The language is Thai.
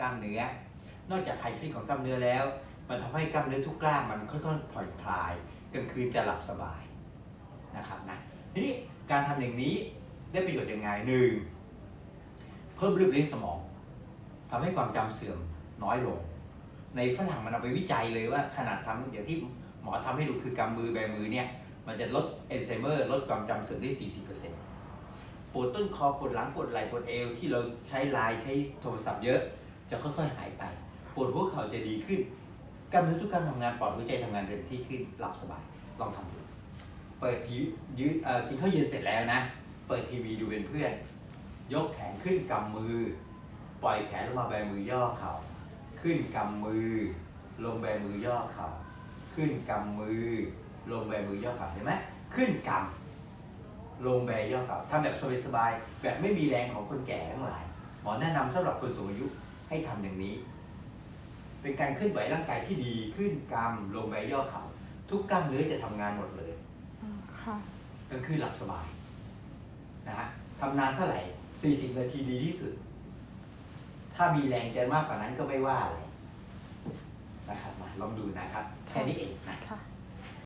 กล้ามเนื้อ นอกจากคลายเครียดของกล้ามเนื้อแล้ว มันทำให้กล้ามเนื้อทุกกล้ามมันค่อยๆผ่อนคลายกลางคืนจะหลับสบายนะครับนะทีนี้การทำอย่างนี้ได้ประโยชน์ยังไงหนึ่งเพิ่มเลือดเลี้ยงสมองทำให้ความจำเสื่อมน้อยลง ในฝรั่งมันเอาไปวิจัยเลยว่าขนาดทำอย่างที่หมอทำให้ดูคือกำมือแบมือเนี่ยมันจะลดเอนไซเมอร์ลดความจำเสื่อมได้ 40%ปวดต้นคอปวดหลังปวดไหล่ปวดเอวที่เราใช้ไลน์ใช้โทรศัพท์เยอะ จะค่อยๆหายไป ปวดหัวเข่าจะดีขึ้นกล้ามเนื้อทุกกามทำงานปอดหัวใจทำงานเต็มที่ขึ้นหลับสบายลองทำดูเปิดทีวียืเอ่อกินข้าวเย็นเสร็จแล้วนะ เปิดทีวีดูเป็นเพื่อน ยกแขนขึ้นกำมือ ปล่อยแขนลงมาแบมือย่อเข่าขึ้นกำมือ ลงแบมือย่อเข่าขึ้นกำมือ ลงแบมือย่อเข่าเห็นไหมขึ้นกำลงแบย่อเข่าทำแบบสบายๆแบบไม่มีแรงของคนแก่ทั้งหลายหมอแนะนำสำหรับคนสูงอายุ ให้ทำอย่างนี้ เป็นการเคลื่อนไหวร่างกายที่ดีขึ้นกำลงแบย่อเข่าทุกกล้ามเนื้อจะทำงานหมดเลยอืมค่ะกลางคืนหลับสบายนะฮะทำนานเท่าไหร่ 40 นาทีดีที่สุด ถ้ามีแรงจะมากกว่านั้นก็ไม่ว่าอะไรนะครับมาลองดูนะครับ แค่นี้เองนะค่ะ